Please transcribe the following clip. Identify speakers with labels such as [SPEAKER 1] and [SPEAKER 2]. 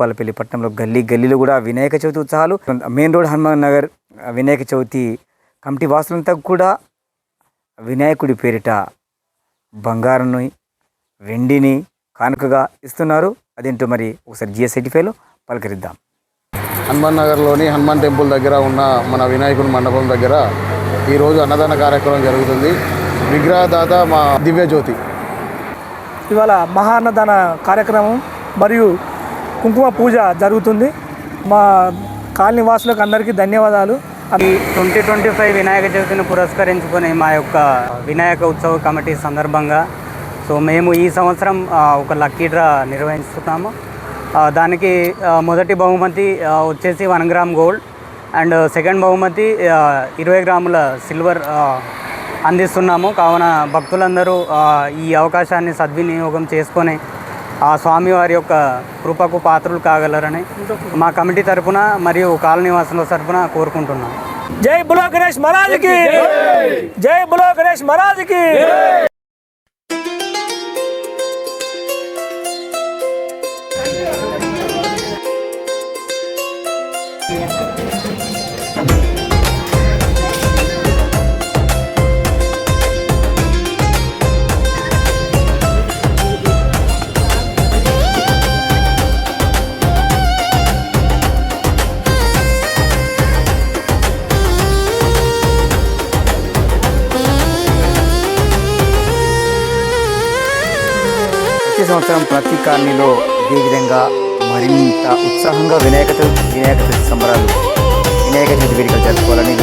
[SPEAKER 1] భూపాలపల్లి పట్టణంలో గల్లీ గల్లీలో కూడా వినాయక చవితి ఉత్సవాలు. Main road Hanuman Nagar Vinayaka Chavithi committee వాసులంతా కూడా వినాయకుడి పేరిట బంగారుని వెండిని కానుకగా ఇస్తున్నారు. అదేంటో మరి ఒకసారి జిఎస్ సర్టిఫైలో పలకరిద్దాం.
[SPEAKER 2] హనుమాన్ నగర్లోని హనుమాన్ టెంపుల్ దగ్గర ఉన్న మన వినాయకుడి మండపం దగ్గర ఈరోజు అన్నదాన కార్యక్రమం జరుగుతుంది. విగ్రహదాత మా దివ్యజ్యోతి.
[SPEAKER 3] ఇవాళ మహాన్నదాన కార్యక్రమం మరియు కుంకుమ పూజ జరుగుతుంది. మా కాలనీ వాసులకు అందరికీ ధన్యవాదాలు.
[SPEAKER 4] అది ట్వంటీ ట్వంటీ ఫైవ్ వినాయక చవితిని పురస్కరించుకొని మా యొక్క వినాయక ఉత్సవ కమిటీ సందర్భంగా సో మేము ఈ సంవత్సరం ఒక లక్కీ డ్రా నిర్వహిస్తున్నాము. దానికి మొదటి బహుమతి వచ్చేసి one gram gold and second బహుమతి ఇరవై గ్రాముల సిల్వర్ అందిస్తున్నాము. కావున భక్తులందరూ ఈ అవకాశాన్ని సద్వినియోగం చేసుకొని ఆ స్వామివారి యొక్క కృపకు పాత్రలు కాగలరని మా కమిటీ తరపున మరియు కాలనీ వాసుల తరపున కోరుకుంటున్నాం.
[SPEAKER 3] జై బులో గణేష్ మహారాజ్కి జై బులో గణేష్ మహారాజ్కి
[SPEAKER 1] ప్రతి సంవత్సరం ప్రతి కాలనీలో ఇదే విధంగా మరింత ఉత్సాహంగా వినాయక చవితి వినాయక చవితి సంబరాలు వినాయక చవితి వేడుకలు జరుపుకోవాలని